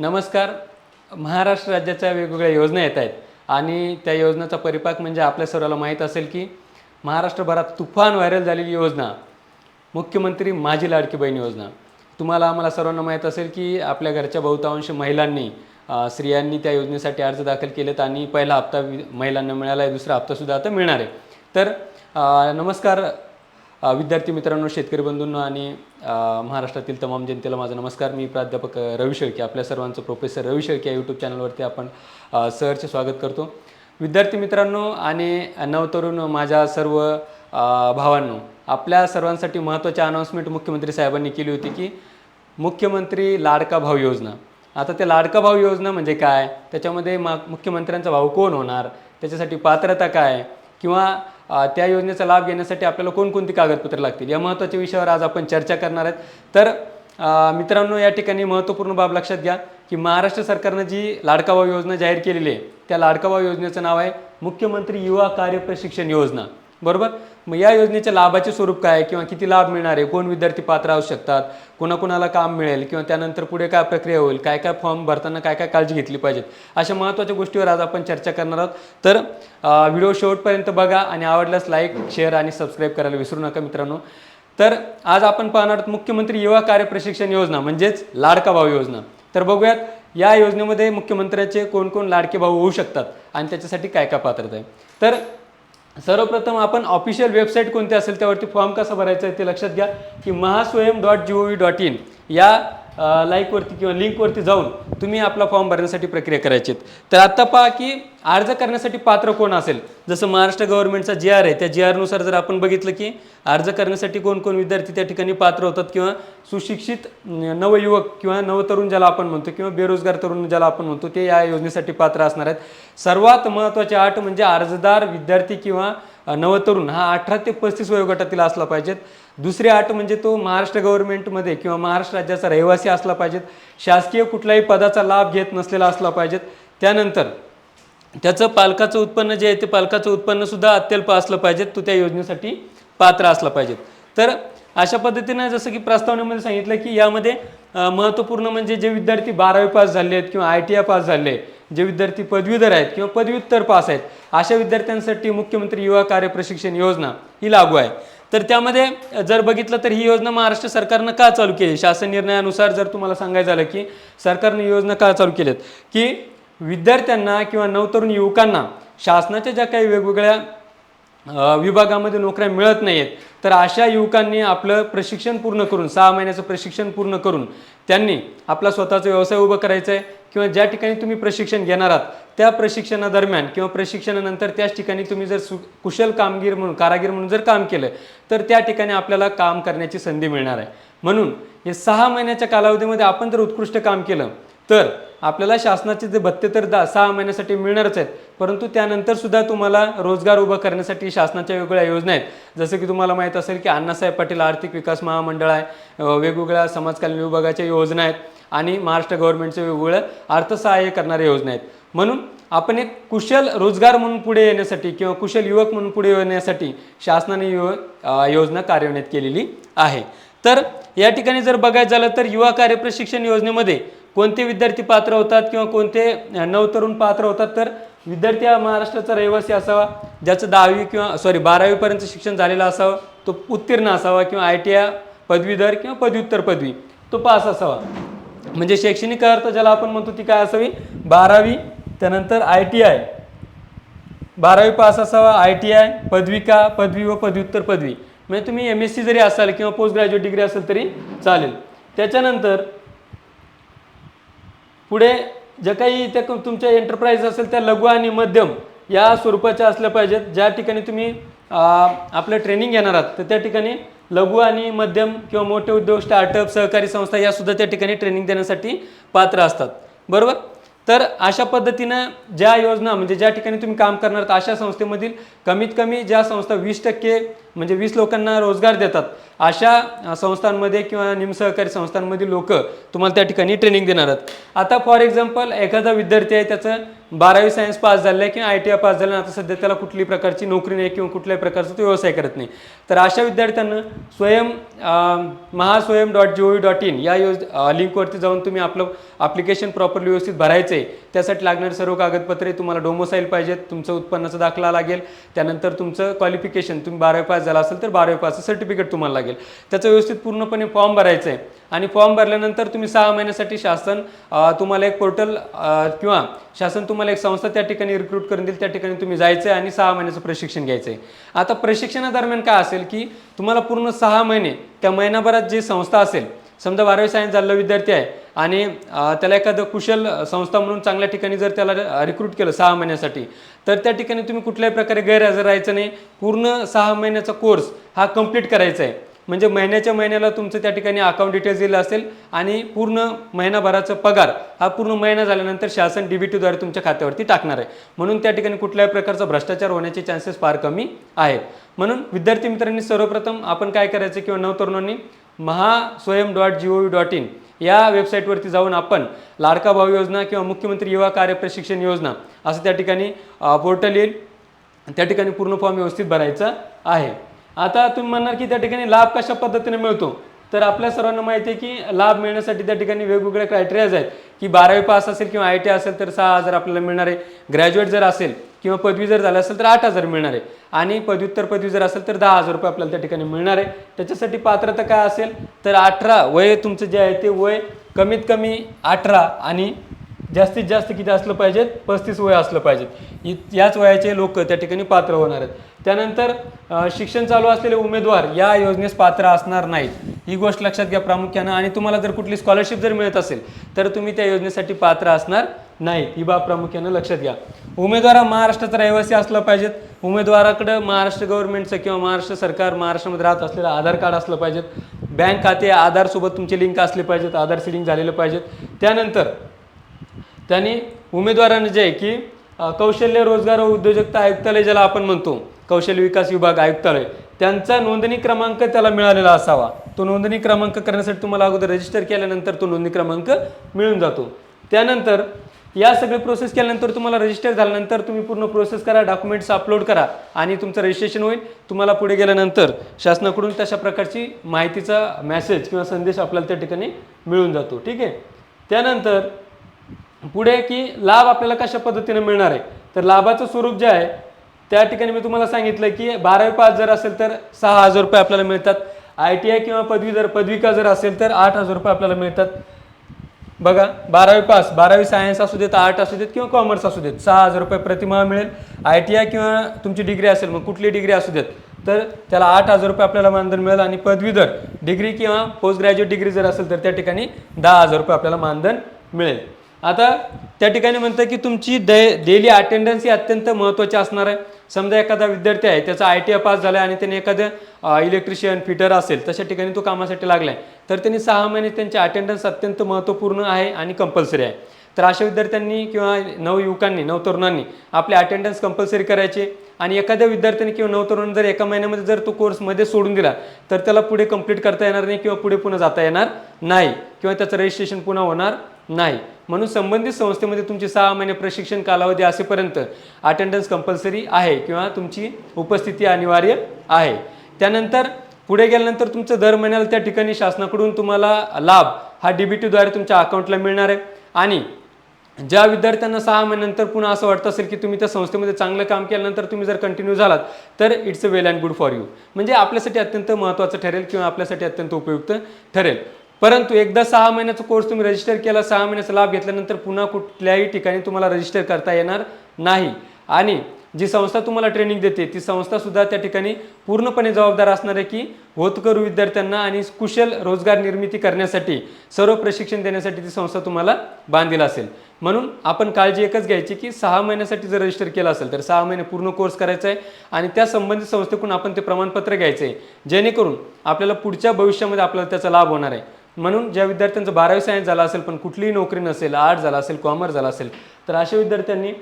नमस्कार. महाराष्ट्र राज्याच्या वेगवेगळ्या योजना येत आहेत आणि त्या योजनेचा परिपाक म्हणजे आपल्या सर्वाला माहीत असेल की महाराष्ट्रभरात तुफान व्हायरल झालेली योजना मुख्यमंत्री माझी लाडकी बहीण योजना. तुम्हाला आम्हाला सर्वांना माहीत असेल की आपल्या घरच्या बहुतांश महिलांनी स्त्रियांनी त्या योजनेसाठी अर्ज दाखल केलेत आणि पहिला हप्ता महिलांना मिळाला आहे दुसरा हप्तासुद्धा आता मिळणार आहे. तर नमस्कार विद्यार्थी मित्रांनो शेतकरी बंधूंना आणि महाराष्ट्रातील तमाम जनतेला माझा नमस्कार. मी प्राध्यापक रवी शेळके. आपल्या सर्वांचं प्रोफेसर रवी शेळके या यूट्यूब चॅनलवरती आपण सहरचे स्वागत करतो. विद्यार्थी मित्रांनो आणि नवतरुण माझ्या सर्व भावांनो आपल्या सर्वांसाठी महत्त्वाची अनाऊन्समेंट मुख्यमंत्री साहेबांनी केली होती की मुख्यमंत्री लाडका भाऊ योजना. आता ते लाडका भाऊ योजना म्हणजे काय? त्याच्यामध्ये मा मुख्यमंत्र्यांचा भाऊ कोण होणार? त्याच्यासाठी पात्रता काय? किंवा त्या योजनेचा लाभ घेण्यासाठी आपल्याला कोणकोणती कागदपत्रे लागतील? या महत्त्वाच्या विषयावर आज आपण चर्चा करणार आहेत. तर मित्रांनो या ठिकाणी महत्त्वपूर्ण बाब लक्षात घ्या की महाराष्ट्र सरकारनं जी लाडकावा योजना जाहीर केलेली आहे त्या लाडकावा योजनेचं नाव आहे मुख्यमंत्री युवा कार्य प्रशिक्षण योजना. बरोबर? मग या योजनेच्या लाभाचे स्वरूप काय? किंवा किती लाभ मिळणार आहे? कोण विद्यार्थी पात्र असू शकतात? कोणाकोणाला काम मिळेल? किंवा त्यानंतर पुढे काय प्रक्रिया होईल? काय काय फॉर्म भरताना काय काय काळजी घेतली पाहिजेत? अशा महत्त्वाच्या गोष्टीवर आज आपण चर्चा करणार आहोत. तर व्हिडिओ शेवटपर्यंत बघा आणि आवडल्यास लाईक शेअर आणि सबस्क्राईब करायला विसरू नका मित्रांनो. तर आज आपण पाहणार आहोत मुख्यमंत्री युवा कार्य प्रशिक्षण योजना म्हणजेच लाडका भाऊ योजना. तर बघूयात या योजनेमध्ये मुख्यमंत्र्याचे कोण कोण लाडके भाऊ होऊ शकतात? आणि त्याच्यासाठी काय काय पात्रता आहे? तर सर्वप्रथम आपण ऑफिशियल वेबसाईट कोणती असेल त्यावरती फॉर्म कसा भरायचा आहे ते लक्षात घ्या. की Mahaswayam dot G O V dot in या लाईकवरती किंवा लिंकवरती जाऊन तुम्ही आपला फॉर्म भरण्यासाठी प्रक्रिया करायची तर आत्ता पहा की अर्ज करण्यासाठी पात्र कोण असेल? जसं महाराष्ट्र गव्हर्नमेंटचा जी आर आहे त्या जी आरनुसार जर आपण बघितलं की अर्ज करण्यासाठी कोण कोण विद्यार्थी त्या ठिकाणी पात्र होतात किंवा सुशिक्षित नवयुवक किंवा नवतरुण ज्याला आपण म्हणतो किंवा बेरोजगार तरुण ज्याला आपण म्हणतो ते या योजनेसाठी पात्र असणार आहेत. सर्वात महत्त्वाची अट म्हणजे अर्जदार विद्यार्थी किंवा नवतरुण हा अठरा ते पस्तीस वयोगटातील असला पाहिजेत. दुसरी अट म्हणजे तो महाराष्ट्र गव्हर्नमेंटमध्ये किंवा महाराष्ट्र राज्याचा रहिवासी असला पाहिजेत. शासकीय कुठल्याही पदाचा लाभ घेत नसलेला असला पाहिजेत. त्यानंतर त्याचं पालकाचं उत्पन्न जे आहे ते पालकाचं उत्पन्नसुद्धा अत्यल्प असलं पाहिजेत. तो त्या योजनेसाठी पात्र असला पाहिजेत. तर अशा पद्धतीनं जसं की प्रस्तावनेमध्ये सांगितलं की यामध्ये महत्त्वपूर्ण म्हणजे जे विद्यार्थी बारावी पास झाले आहेत किंवा आय टी आय पास झाले जे विद्यार्थी पदवीधर आहेत किंवा पदव्युत्तर पास आहेत अशा विद्यार्थ्यांसाठी मुख्यमंत्री युवा कार्य प्रशिक्षण योजना ही लागू आहे. तर त्यामध्ये जर बघितलं तर ही योजना महाराष्ट्र सरकारनं का चालू केली? शासन निर्णयानुसार जर तुम्हाला सांगायचं झालं की सरकारने योजना का चालू केली की विद्यार्थ्यांना किंवा नवतरुण युवकांना शासनाच्या ज्या काही वेगवेगळ्या विभागामध्ये नोकऱ्या मिळत नाहीत तर अशा युवकांनी आपलं प्रशिक्षण पूर्ण करून सहा महिन्याचं प्रशिक्षण पूर्ण करून त्यांनी आपला स्वतःचा व्यवसाय उभा करायचा आहे किंवा ज्या ठिकाणी तुम्ही प्रशिक्षण घेणार आहात त्या प्रशिक्षणादरम्यान किंवा प्रशिक्षणानंतर त्याच ठिकाणी तुम्ही जर सु कुशल कामगीर म्हणून कारागीर म्हणून जर काम केलं तर त्या ठिकाणी आपल्याला काम करण्याची संधी मिळणार आहे. म्हणून हे सहा महिन्याच्या कालावधीमध्ये आपण जर उत्कृष्ट काम केलं तर आपल्याला शासनाचे जे भत्ते तर दा सहा महिन्यासाठी मिळणारच आहेत परंतु त्यानंतर सुद्धा तुम्हाला रोजगार उभा करण्यासाठी शासनाच्या वेगवेगळ्या योजना आहेत. जसं की तुम्हाला माहीत असेल की अण्णासाहेब पाटील आर्थिक विकास महामंडळ आहे वेगवेगळ्या समाजकल्याण विभागाच्या योजना आहेत. आणि महाराष्ट्र गव्हर्नमेंटचे वेगवेगळ्या अर्थसहाय्य करणाऱ्या योजना आहेत. म्हणून आपण एक कुशल रोजगार म्हणून पुढे येण्यासाठी किंवा कुशल युवक म्हणून पुढे येण्यासाठी शासनाने यो योजना कार्यान्वित केलेली आहे. तर या ठिकाणी जर बघायचं झालं तर युवा कार्य प्रशिक्षण योजनेमध्ये कोणते विद्यार्थी पात्र होतात किंवा कोणते नवतरुण पात्र होतात तर विद्यार्थी हा महाराष्ट्राचा रहिवासी असावा ज्याचं दहावी किंवा सॉरी बारावीपर्यंत शिक्षण झालेलं असावं तो उत्तीर्ण असावा किंवा आय टी आय पदवीधर किंवा पदव्युत्तर पदवी तो पास असावा. म्हणजे शैक्षणिक अर्थ ज्याला आपण म्हणतो ती काय असावी? बारावी त्यानंतर आय टी आय बारावी पास असावा आय टी आय पदविका पदवी व पदव्युत्तर पदवी. म्हणजे तुम्ही एम एस सी जरी असाल किंवा पोस्ट ग्रॅज्युएट डिग्री असेल तरी चालेल. त्याच्यानंतर पुढे ज्या काही त्या तुमच्या एंटरप्राइज असेल त्या लघु आणि मध्यम या स्वरूपाच्या असल्या पाहिजेत. ज्या ठिकाणी तुम्ही आपलं ट्रेनिंग घेणार आहात तर त्या ठिकाणी लघु आणि मध्यम किंवा मोठे उद्योग स्टार्टअप सहकारी संस्था या सुद्धा त्या ठिकाणी ट्रेनिंग देण्यासाठी पात्र असतात. बरोबर? तर अशा पद्धतीनं ज्या योजना म्हणजे ज्या ठिकाणी तुम्ही काम करणार अशा संस्थेमधील कमीत कमी ज्या संस्था वीस टक्के म्हणजे वीस लोकांना रोजगार देतात अशा संस्थांमध्ये किंवा निमसहकारी संस्थांमधील लोक तुम्हाला त्या ठिकाणी ट्रेनिंग देणार आहेत. आता फॉर एक्झाम्पल एखादा विद्यार्थी आहे त्याचं बारावी सायन्स पास झालं आहे किंवा आय टी आय पास झालं आता सध्या त्याला कुठली प्रकारची नोकरी नाही किंवा कुठल्याही प्रकारचा तो व्यवसाय करत नाही. तर अशा विद्यार्थ्यांना स्वयं अ, Mahaswayam dot G O V dot in या योज लिंकवरती जाऊन तुम्ही आपलं ॲप्लिकेशन प्रॉपरली व्यवस्थित भरायचं आहे. त्यासाठी लागणारे सर्व कागदपत्रे तुम्हाला डोमोसाईल पाहिजेत तुमचं उत्पन्नाचा दाखला लागेल. त्यानंतर तुमचं क्वालिफिकेशन तुम्ही बारावी पास झाला असेल तर बारावी पासचं सर्टिफिकेट तुम्हाला लागेल. त्याचं व्यवस्थित पूर्णपणे फॉर्म भरायचं आहे आणि फॉर्म भरल्यानंतर तुम्ही सहा महिन्यासाठी शासन तुम्हाला एक पोर्टल किंवा शासन तुम्हाला एक संस्था त्या ठिकाणी रिक्रूट करून देईल. त्या ठिकाणी तुम्ही जायचं आहे आणि सहा महिन्याचं प्रशिक्षण घ्यायचं आहे आता प्रशिक्षणादरम्यान काय असेल की तुम्हाला पूर्ण सहा महिने त्या महिनाभरात जी संस्था असेल समजा बारावी सायन्स झालेला विद्यार्थी आहे आणि त्याला एखादं कुशल संस्था म्हणून चांगल्या ठिकाणी जर त्याला रिक्रूट केलं सहा महिन्यासाठी तर त्या ठिकाणी तुम्ही कुठल्याही प्रकारे गैरहजर राहायचं नाही. पूर्ण सहा महिन्याचा कोर्स हा कंप्लीट करायचा आहे. म्हणजे महिन्याच्या महिन्याला तुमचं त्या ठिकाणी अकाउंट डिटेल्स दिलं असेल आणि पूर्ण महिनाभराचा पगार हा पूर्ण महिना झाल्यानंतर शासन डी बी टीद्वारे तुमच्या खात्यावरती टाकणार आहे. म्हणून त्या ठिकाणी कुठल्याही प्रकारचा भ्रष्टाचार होण्याचे चान्सेस फार कमी आहेत. म्हणून विद्यार्थी मित्रांनी सर्वप्रथम आपण काय करायचं किंवा नवतरुणांनी Mahaswayam dot G O V dot in या वेबसाईटवरती जाऊन आपण लाडका भाऊ योजना किंवा मुख्यमंत्री युवा कार्य प्रशिक्षण योजना असं त्या ठिकाणी पोर्टल येईल. त्या ठिकाणी पूर्ण फॉर्म व्यवस्थित भरायचा आहे. आता तुम्ही म्हणणार की त्या ठिकाणी लाभ कशा पद्धतीने मिळतो? तर आपल्या सर्वांना माहिती आहे की लाभ मिळण्यासाठी त्या ठिकाणी वेगवेगळे क्रायटेरियाज आहेत. की बारावी पास असेल किंवा आय टी असेल तर सहा हजार आपल्याला मिळणार आहे. ग्रॅज्युएट जर असेल किंवा पदवी जर झालं असेल तर आठ हजार मिळणार आहे. आणि पदव्युत्तर पदवी जर असेल तर दहा हजार रुपये आपल्याला त्या ठिकाणी मिळणार आहे. त्याच्यासाठी पात्रता काय असेल तर अठरा वय तुमचं जे आहे ते वय कमीत कमी अठरा आणि जास्तीत जास्त किती असलं पाहिजेत? पस्तीस वय असलं पाहिजे इ- याच वयाचे लोक त्या ठिकाणी पात्र होणार आहेत. त्यानंतर शिक्षण चालू असलेले उमेदवार या योजनेस पात्र असणार नाहीत. ही गोष्ट लक्षात घ्या प्रामुख्यानं. आणि तुम्हाला जर कुठली स्कॉलरशिप जर मिळत असेल तर तुम्ही त्या योजनेसाठी पात्र असणार. नाहीत ही बाब प्रामुख्यानं लक्षात घ्या. उमेदवार हा महाराष्ट्राचा रहिवासी असला पाहिजेत. उमेदवाराकडं महाराष्ट्र गव्हर्नमेंटचं किंवा महाराष्ट्र सरकार महाराष्ट्रामध्ये राहत असलेलं आधार कार्ड असलं पाहिजेत. बँक खाते आधारसोबत तुमचे लिंक असले पाहिजेत आधार लिंक झालेलं पाहिजेत. त्यानंतर त्यांनी उमेदवारानं जे आहे की कौशल्य रोजगार व उद्योजकता आयुक्तालय ज्याला आपण म्हणतो कौशल्य विकास विभाग आयुक्तालय त्यांचा नोंदणी क्रमांक त्याला मिळालेला असावा. तो नोंदणी क्रमांक करण्यासाठी तुम्हाला अगोदर रजिस्टर केल्यानंतर तो नोंदणी क्रमांक मिळून जातो. त्यानंतर या सगळी प्रोसेस केल्यानंतर तुम्हाला रजिस्टर झाल्यानंतर तुम्ही पूर्ण प्रोसेस करा डॉक्युमेंट्स अपलोड करा आणि तुमचं रजिस्ट्रेशन होईल. तुम्हाला पुढे गेल्यानंतर शासनाकडून तशा प्रकारची माहितीचा मेसेज किंवा संदेश आपल्याला त्या ठिकाणी मिळून जातो. ठीक आहे? त्यानंतर पुढे की लाभ आपल्याला कशा पद्धतीने मिळणार आहे? तर लाभाचं स्वरूप जे आहे त्या ठिकाणी मी तुम्हाला सांगितलं की बारावी पास जर असेल तर सहा हजार रुपये आपल्याला मिळतात. आय टी आय किंवा पदवी जर पदविका जर असेल तर आठ हजार रुपये आपल्याला मिळतात. बघा बारावी पास बारावी सायन्स असू देत आर्ट असू देत किंवा कॉमर्स असू देत सहा हजार रुपये प्रतिमा मिळेल. आय टी आय किंवा तुमची डिग्री असेल मग कुठली डिग्री असू देत तर त्याला आठ हजार रुपये आपल्याला मानधन मिळेल आणि पदवीधर डिग्री किंवा पोस्ट ग्रॅज्युएट डिग्री जर असेल तर त्या ठिकाणी दहा हजार रुपये आपल्याला मानधन मिळेल. आता त्या ठिकाणी म्हणतं की तुमची डे डेली अटेंडन्स ही अत्यंत महत्त्वाची असणार आहे. समजा एखादा विद्यार्थी आहे त्याचा आय टी आय पास झाला आहे आणि त्याने एखादं इलेक्ट्रिशियन फिटर असेल तशा ठिकाणी तो कामासाठी लागला आहे तर त्यांनी सहा महिने त्यांची अटेंडन्स अत्यंत महत्त्वपूर्ण आहे आणि कंपल्सरी आहे. तर अशा विद्यार्थ्यांनी किंवा नवयुवकांनी नवतरुणांनी आपले अटेंडन्स कंपल्सरी करायचे आणि एखाद्या विद्यार्थ्याने किंवा नवतरुण जर एका महिन्यामध्ये जर तो कोर्समध्ये सोडून दिला तर त्याला पुढे कंप्लीट करता येणार नाही किंवा पुढे पुन्हा जाता येणार नाही किंवा त्याचं रजिस्ट्रेशन पुन्हा होणार नाही. म्हणून संबंधित संस्थेमध्ये तुमची सहा महिने प्रशिक्षण कालावधी असेपर्यंत अटेंडन्स कंपल्सरी आहे किंवा तुमची उपस्थिती अनिवार्य आहे. त्यानंतर पुढे गेल्यानंतर तुमचं दर महिन्याला त्या ठिकाणी शासनाकडून तुम्हाला लाभ हा डीबीटीद्वारे तुमच्या अकाउंटला मिळणार आहे. आणि ज्या विद्यार्थ्यांना सहा महिन्यानंतर पुन्हा असं वाटतं असेल की तुम्ही त्या संस्थेमध्ये चांगलं काम केल्यानंतर तुम्ही जर कंटिन्यू झालात तर it's a well and good for you म्हणजे आपल्यासाठी अत्यंत महत्त्वाचं ठरेल किंवा आपल्यासाठी अत्यंत उपयुक्त ठरेल. परंतु एकदा सहा महिन्याचा कोर्स तुम्ही रजिस्टर केला सहा महिन्याचा लाभ घेतल्यानंतर पुन्हा कुठल्याही ठिकाणी तुम्हाला रजिस्टर करता येणार नाही. आणि जी संस्था तुम्हाला ट्रेनिंग देते ती संस्थासुद्धा त्या ठिकाणी पूर्णपणे जबाबदार असणार आहे की होतकरू विद्यार्थ्यांना आणि कुशल रोजगार निर्मिती करण्यासाठी सर्व प्रशिक्षण देण्यासाठी ती संस्था तुम्हाला बांधील असेल. म्हणून आपण काळजी एकच घ्यायची की सहा महिन्यासाठी जर रजिस्टर केलं असेल तर सहा महिने पूर्ण कोर्स करायचा आहे आणि त्या संबंधित संस्थेकडून आपण ते प्रमाणपत्र घ्यायचं आहे. जेणेकरून आपल्याला पुढच्या भविष्यामध्ये आपल्याला त्याचा लाभ होणार आहे. म्हणून ज्या विद्यार्थ्यांचं बारावी सायन्स झाला असेल पण कुठलीही नोकरी नसेल आर्ट झाला असेल कॉमर्स झाला असेल तर अशा विद्यार्थ्यांनी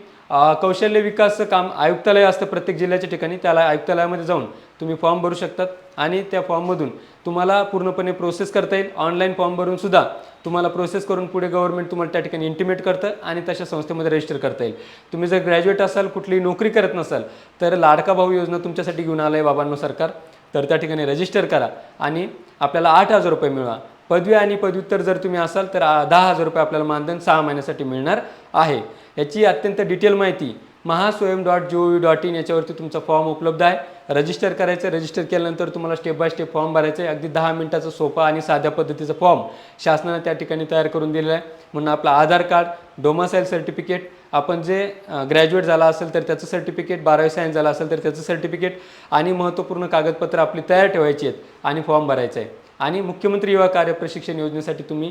कौशल्य विकास काम आयुक्तालय असतं प्रत्येक जिल्ह्याच्या ठिकाणी त्याला आयुक्तालयामध्ये जाऊन तुम्ही फॉर्म भरू शकतात आणि त्या फॉर्ममधून तुम्हाला पूर्णपणे प्रोसेस करता येईल. ऑनलाईन फॉर्म भरून सुद्धा तुम्हाला प्रोसेस करून पुढे गव्हर्नमेंट तुम्हाला त्या ठिकाणी इंटिमेट करतं आणि तशा संस्थेमध्ये रजिस्टर करता येईल. तुम्ही जर ग्रॅज्युएट असाल कुठलीही नोकरी करत नसाल तर लाडका भाऊ योजना तुमच्यासाठी घेऊन आलं आहे बाबांनो सरकार. तर त्या ठिकाणी रजिस्टर करा आणि आपल्याला आठ हजार रुपये मिळवा. पदवी आणि पदव्युत्तर जर तुम्ही असाल तर दहा हजार रुपये आपल्याला मानधन सहा महिन्यासाठी मिळणार आहे. याची अत्यंत डिटेल माहिती Mahaswayam dot G O V dot in याच्यावरती तुमचा फॉर्म उपलब्ध आहे. रजिस्टर करायचं रजिस्टर केल्यानंतर तुम्हाला स्टेप बाय स्टेप फॉर्म भरायचं आहे. अगदी दहा मिनिटाचा सोपा आणि साध्या पद्धतीचा फॉर्म शासनानं त्या ठिकाणी तयार करून दिलेला आहे. म्हणून आपलं आधार कार्ड डोमासाईल सर्टिफिकेट आपण जे ग्रॅज्युएट झाला असेल तर त्याचं सर्टिफिकेट बारावी सायन्स झाला असेल तर त्याचं सर्टिफिकेट आणि महत्त्वपूर्ण कागदपत्र आपली तयार ठेवायची आहेत आणि फॉर्म भरायचा आहे. आणि मुख्यमंत्री युवा कार्य प्रशिक्षण योजनेसाठी तुम्ही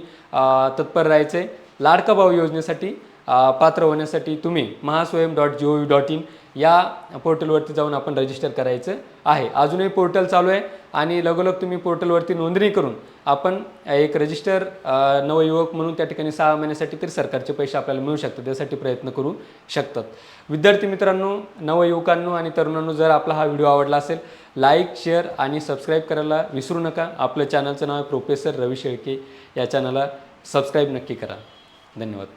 तत्पर राहायचं. आहे लाडका भाऊ योजनेसाठी पात्र होण्यासाठी तुम्ही Mahaswayam dot G O V dot in या पोर्टलवरती जाऊन आपण रजिस्टर करायचं आहे. अजूनही पोर्टल चालू आहे आणि लगोलग तुम्ही पोर्टलवरती नोंदणी करून आपण एक रजिस्टर नवयुवक म्हणून त्या ठिकाणी सहा महिन्यासाठी तरी सरकारचे पैसे आपल्याला मिळू शकतात. त्यासाठी प्रयत्न करू शकतात. विद्यार्थी मित्रांनो नवयुवकांनो आणि तरुणांनो जर आपला हा व्हिडिओ आवडला असेल लाईक शेअर आणि सबस्क्राईब करायला विसरू नका. आपल्या चॅनलचं नाव आहे प्रोफेसर रवी शेळके. या चॅनलला सबस्क्राईब नक्की करा. धन्यवाद.